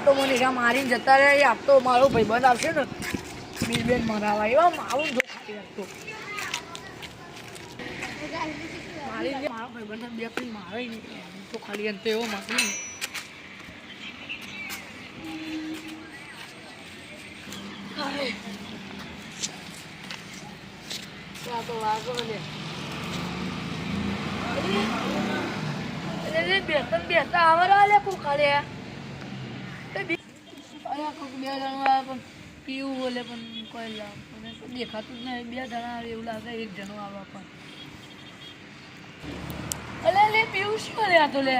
તો મને એકા મારીને જતા રહે એ આપતો મારો ભાઈબંધ આવશે ને. બીજબેન બેન મરાવા એવા આવું જો ખાતી રાખતો મારી જે મારો ભાઈબંધ બે મારે તો ખાલી અંતે એવો મારી તો વાગો લે બેસન બેસતા આવરા લે અરે કોક બે જણા પણ પીવું બોલે પણ કોઈ લાવ દેખાતું જ નહીં. બે જણા આવે એવું લાગે, એક જણો આવવા પણ. અલે, લે, પીવું શું લે આ તો, લે?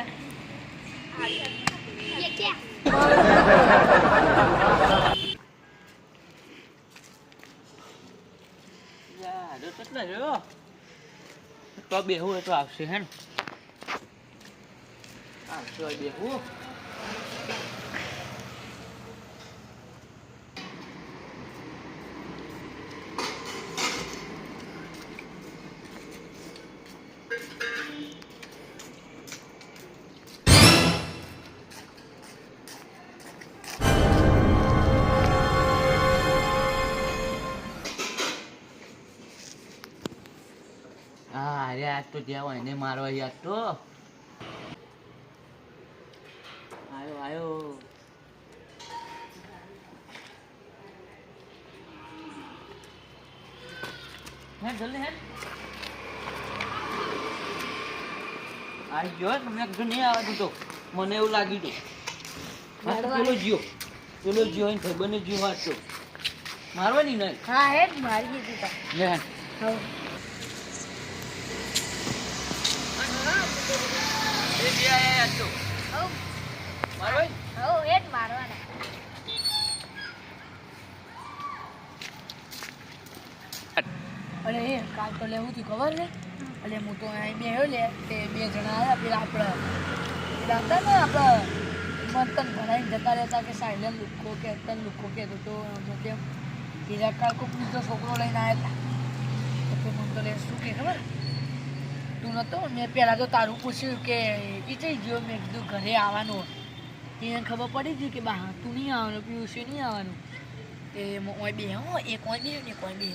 તો બેહું તો આવશે, હે ને? આવશે બેહું. આજ તો જ્યાં હોય એને મારવા યાદ તો. આયો આયો. હે જલ્દી હે આવી ગયો તમે કીધું નહીં આવવા દીધો મને એવું લાગી હતું પેલો જીઓ. પેલો જીઓ એને ભાઈ બને જીઓ વાત મારવાની નહીં. હા હે મારી દીધી લે હે. એ જે મારવાની અરે એ કાલ તો લેવું હતી ખબર ને એટલે હું તો અહીં બે લે તે બે જણા આવ્યા પેલા આપણે હતા ને આપણે મંતન ભરાઈને જતા રહેતા કે સાયલન લુખો કે અતન લુખો કે તો તેમ બીજા કાલ કોક બીજો છોકરો લઈને આવ્યા હતા તો મંતલે શું કે ખબર તું નહોતો. મેં પહેલાં તો તારું પૂછ્યું કે થઈ ગયો? મેં કીધું ઘરે આવવાનું. એને ખબર પડી ગઈ કે બા તું નહીં આવવાનું પિયુષે નહીં આવવાનું. એ ઓય બે હો એક ઓય બે ને એક ઓય બે.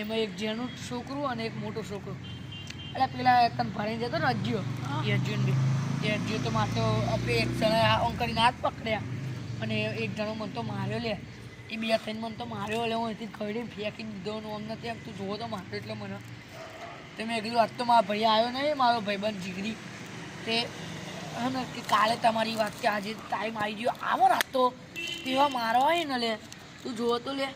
એમાં એક જેનું છોકરું અને એક મોટો છોકરો. એટલે પેલા તને ભણી જતો ને અજ્યો. એ અજ્યુન બી. એ અજ્યો તો મારે તો આપણે એક જણા આમ કરીને હાથ પકડ્યા. અને એક જણો મને તો માર્યો લે. એ બે થઈને મને તો માર્યો લે. હું અહીંથી ખડીને ફેંકી દીધો ને અમને ત્યાં તું જોવો તો માર્યો એટલે મને. તો મેં કીધું આજ તો મારા ભાઈ આવ્યો નહીં મારો ભાઈબંધ જીગરી. તે હે ને કે કાલે તમારી વાત કે આજે ટાઈમ આવી ગયો. આવો રાત તો તેવા મારવા હોય ને લે તું જોવો તો લે.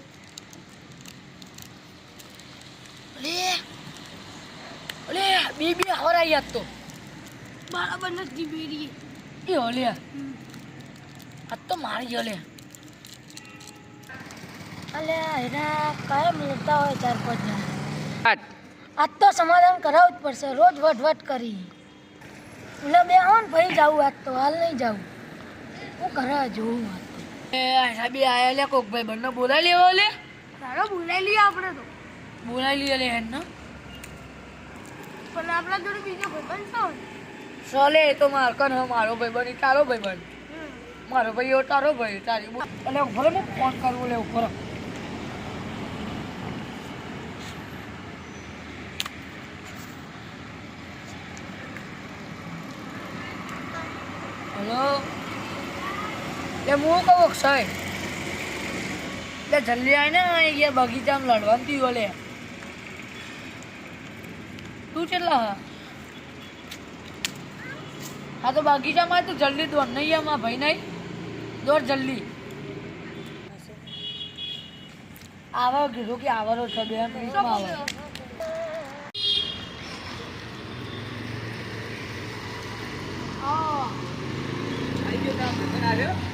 લે બે બે હવરાઈ યાદ તો. બરાબર નથી બેરી એ ઓલે આજ તો મારી ગયો લે. અલે એના કયા મળતા હોય ચાર પાંચ જણા? આજ તો સમાધાન કરાવવું જ પડશે. રોજ વટ કરી. એટલે બે આવો ને ભાઈ જાવું આજ તો. હાલ નહીં જાવું હું ઘરે જોઉં આજ તો. બે આયા લે કોક ભાઈ બંને બોલાવી લેવો લે. તારો બોલાવી લઈએ આપણે તો. બોલાવી લઈએ લે હેન પણ આપણા જોડે બીજો ભાઈ બનતો ચાલે એ તો માર કન મારો ભાઈ બની તારો ભાઈ બન. મારો ભાઈ એવો તારો ભાઈ તારી અને ઊભો ને ફોન કરવો લે ઊભો રહો. હેલો એ હું કહું અક્ષય એટલે જલ્દી આવીને અહીંયા બગીચામાં લડવાનું થયું લે તું કેટલા હા? તો બગીચામાં તું જલ્દી દોડ, નહીં આમાં ભાઈ નહીં? દોડ જલ્દી. આવો કીધું કે આવરો છે બે મિનિટમાં આવે દે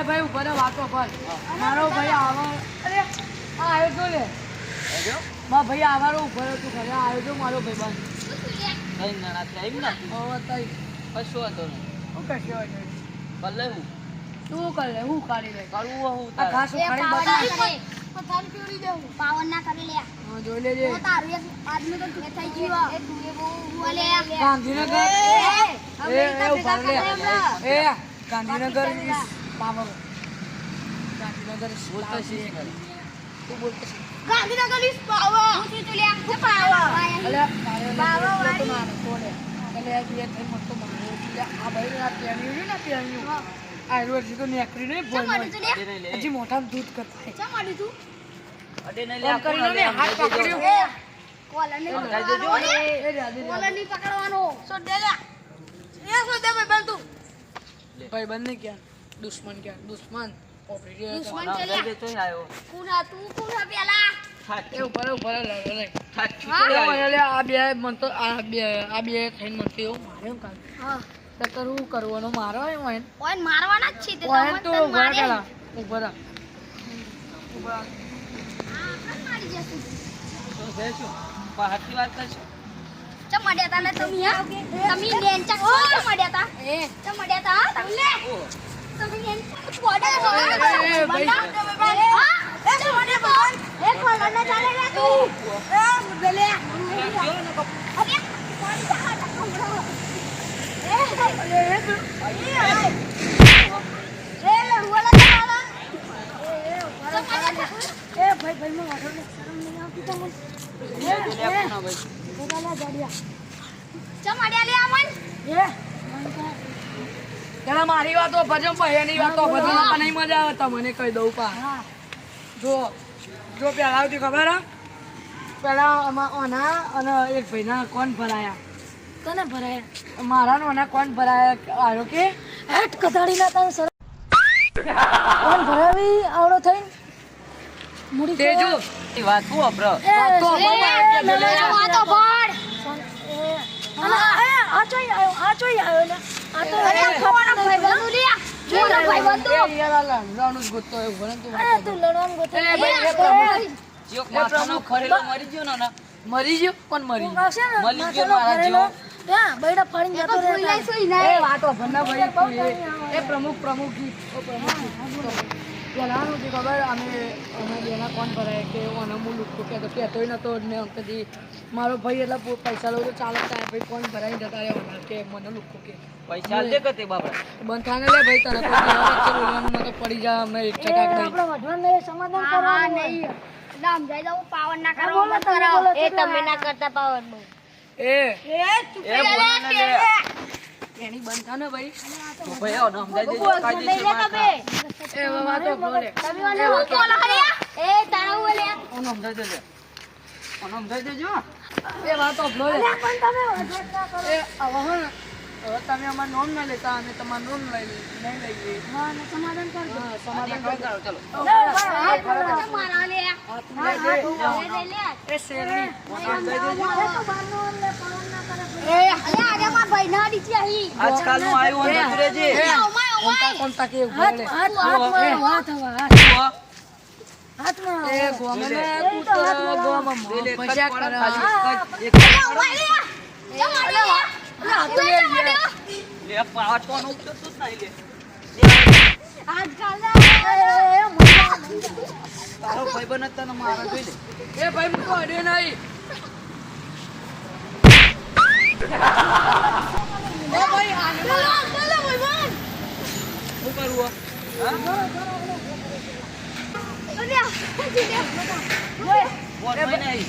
ભાઈ ઊભા વાતો પર મારો ભાઈ આવો. અરે આ આવ્યો તો લે મારો ભાઈ આવારો ઊભો ઘરે આવ્યો મારો ભાઈ બંધ કઈ ના ના એમ ના વાંધો નહીં હોય શું કરે હું કાઢી લે કરવું હું આ ઘાસ ઉખાડી પાવન બતાવ. ના કરે તો તારી ચોરી દેવું પાવન ના કરી લે હા, જોઈ લેજે તો તારું એક આદમી તો તું થઈ ગયો એ તું એ બહુ હુવા ગાંધીનગર એ એ એ ઊભા રે. એ ગાંધીનગર is power. ગાંધીનગર બોલતો power. તું બોલતો શીખ. ગાંધીનગર ઇસ પાવર હું તું લે પાવર અલ્યા, તારે બાવા તો વાળી. કોને? એટલે આ બે થઈ મસ્ત મારે. આ ભાઈ આ પેન્યું ને પેન્યું. આ એનું તો નેકરી નહીં ભોય. હજી દૂધ કરતા તું અડે નહીં લે, કરીને હાથ પકડ્યો. પકડવાનો પકડવાનો સો દે લે એ સો દે ભાઈ તું ભાઈબંધ ને ક્યાં દુશ્મન ક્યાં દુશ્મન ઓપરેટર દુશ્મન તોય આવ્યો. કુના તું કુના પેલા એ ઉપર ઉપર. આ બે મન તો આ બે આ બે થઈને મને તો એવું મારે એમ કાલ હા તો કરવું કરવાનું મારો એ હોય ને ઓય મારવાના જ છે તે હોય ને તો ઊભા મારે પેલા ઊભા રહા. ઊભા. હા મારી જશે તો છે બહારથી વાત કરશો? ચમ મળ્યા તા ને તમે હા તમે નેંચા છો ચમ મળ્યા તા એ ચમ મળ્યા તા તમને તમે છો હા એ બોલ એ કોલર ને ચાલે રે તું એ મુદલે જો ને કપ- અરે કોણ જા ટકમડો એ અરે એ એ લડવાલા ચાલા એ એ ભાઈ ભાઈ માં વાઠો ને શરમ નહીં આવતી તમને લે, લે, લે, આપણા ભાઈ. બોલા ગાડિયા ચમ અડ્યા લે અમન એ પેલા મારી વાતો ભજન ભાઈ એની વાતો ભજન નહીં મજા આવે તમને કહી દઉં પા. હા. જો જો પેલા આવતી ખબર હે? પેલા ઓના અને એક ભાઈના કોણ ભરાયા. તને ભરાય. મારા નો ઓના કોણ ભરાય? આવ્યો કે હેટ કથાડી ના તને સર કોણ ભરાવી? આવડો થઈ મુડી તે જો એ વાત હું આપણો? વાત તો અમારે એ લે. વાતો આ આ ચોઈ આ ચોઈ ને. આ તો અરે લ્યા. એ યાર આ તું. અરે તું લડવાનું એ ભાઈ, એ પ્રભુ. ખરેલો મરી ગયો ને ને, મરી ગયો? કોણ મરી ગયું? આવશે ગયો મારા ત્યાં બૈડા ફાડીને જતો રહે એ વાતો ભરના ભાઈ એ- એ પ્રમુખ પ્રમુખ. જી ઓ પ્રમુખ. જે ખબર અમે અમે બેના કોણ ભરાય કે હું હું લુકતો કહેતો કહેતોય નતો ને અંકલજી મારો ભાઈ એટલે પૈસા લઉં તો ચાલે થાય ભાઈ કોણ ભરાઈને જતા કે મને લુકતો કે. પૈસા લે કે તે બાપડા? બંધ થાને લે ભાઈ મને પડી જાય અમે એક ચટાક દઈ આપણે સમાધાન કરવાનું નહીં. એટલે સમજાઈ દઉં પાવન ના કરો મત કરો એ તમે ના કરતા પાવન બહુ. એ એ ચૂપ લે. એની બંધ થાને ભાઈ. તો ભાઈ આનો સમજાઈ દેજો, કાઈ દેજો હા. એ હવે વાતો બોલે. એ તારા હું લે. આનો સમજાઈ દેજો. આનો સમજાઈ દેજો. એ વાતો બોલે પણ તમે વઢવાટ ના કરો. એ ને, હવે તમે અમારું નોમ ના લેતા અમે તમારું નોમ લઈ નહીં લઈ લઈએ હા સમાધાન કરજો હા, સમાધાન કરો, કરો. ચલો. મારા લે હા, તું લઈ દે. લે લે એ શેરણી. આજકાલનું આવ્યું હોય તો રહેજે. એ, કોમતા કોમતા કે ઊભો હાથ જુઓ. એ ગોમને કૂતરો ગોમાં મોં લે, લે, કટ ભજ્યા પડે કરે. એક લે, પાટવાનું નહીં લે. તારો ભાઈબંધ જ તને મારે જોઈ લે. એ ભાઈ નહીં આને હો? હા? બોલ નહીં.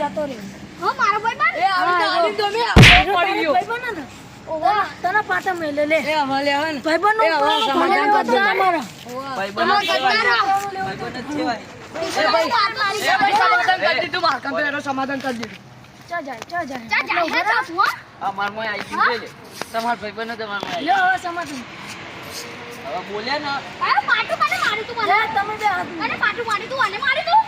જતો રે હા મારો ભાઈ એ આની તો મેં આપવો પડી ગયો. ભાઈ તને પાટા મેલે લે એ હવે લે હે ને. એ હવે સમાધાન જ. ભાઈ એ ભાઈ. સમાધાન કરી દીધું માર કંપે સમાધાન કરી દીધું. ચા જાય ચા જાય. આ માર મોંએ આવી ગયું લે. તમારા ભાઈબંધ જ અમારા મોંએ લ્યો હવે સમાધાન. હવે બોલ્યા ને. અરે પાટું મને મારી તું મને. તમે બે હાથ અરે પાટું મારી તું અને મારી તું.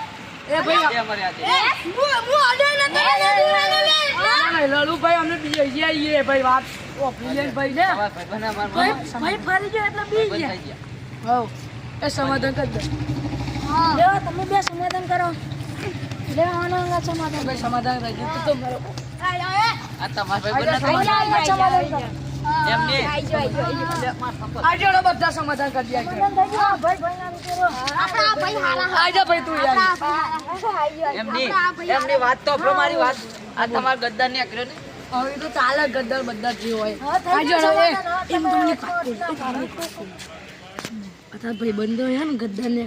લડુભાઈ અમે બીજે ભાઈ વાત ભાઈ અમારા ભાઈ ફરી ગયો એટલે બી ગયા. થઈ હવ એ સમાધાન કરી દે. તમે બે સમાધાન કરો. લે આનો સમાધાન. ભાઈ સમાધાન થઈ ગયું તો મારો આ તમારા ભાઈ સમાધાન સમાધાન કરો. આજે બધા સમાધાન કરી ભાઈ, ભાઈ તું વાત તો આપણો મારી વાત. આ તમારા ગદ્દાર ને? આકર્યો હવે તો ચાલે ગદ્દર બધા જે હોય. આજે. એમ તમને ભાઈ બંધો હે ને ગદ્દર ને.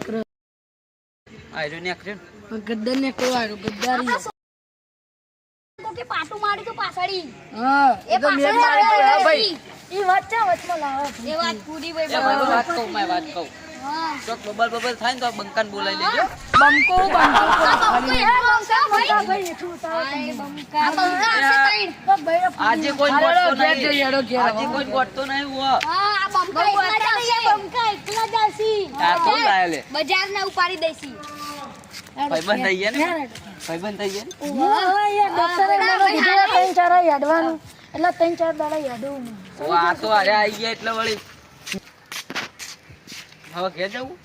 ગદ્દર ગદ્દારી. તો કે પાટું મારી તો પાછળી. હા એ તો મેં મારી તો હે ભાઈ. ઈ વચ્ચે વચમાં લાવે એ વાત પૂરી ભાઈ વાત કહું મેં વાત કહું. ચોક બબલ બબલ થાય ને તો આ બંકાને બોલાવી લેજો. બંકો બંકો ભાઈ. એટલું ઉતાવળ ભાઈ. આજે કોઈ હાલો, નહીં ઘેર જઈએ, નહીં હેડો, ઘેર. આજે કોઈ ગોઠતો નહીં હુઆ. આ તો લાયો લે. બજાર ના ઉપાડી દેસી ભાઈ બંધ થઈ ગયા ને. ભાઈબંધ થઈ ગયા ને? યાર ડોક્ટરે મને કીધું ત્રણ ચાર યાડવાનું એટલે ત્રણ ચાર દાડા નહીં. આ તો અરે આવી ગયા એટલે વળી. હવે ઘેર જવું?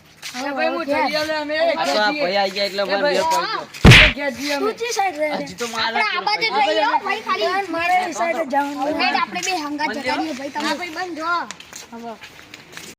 આપણે બે હંગા જતા ભાઈ તમે. બંધ જો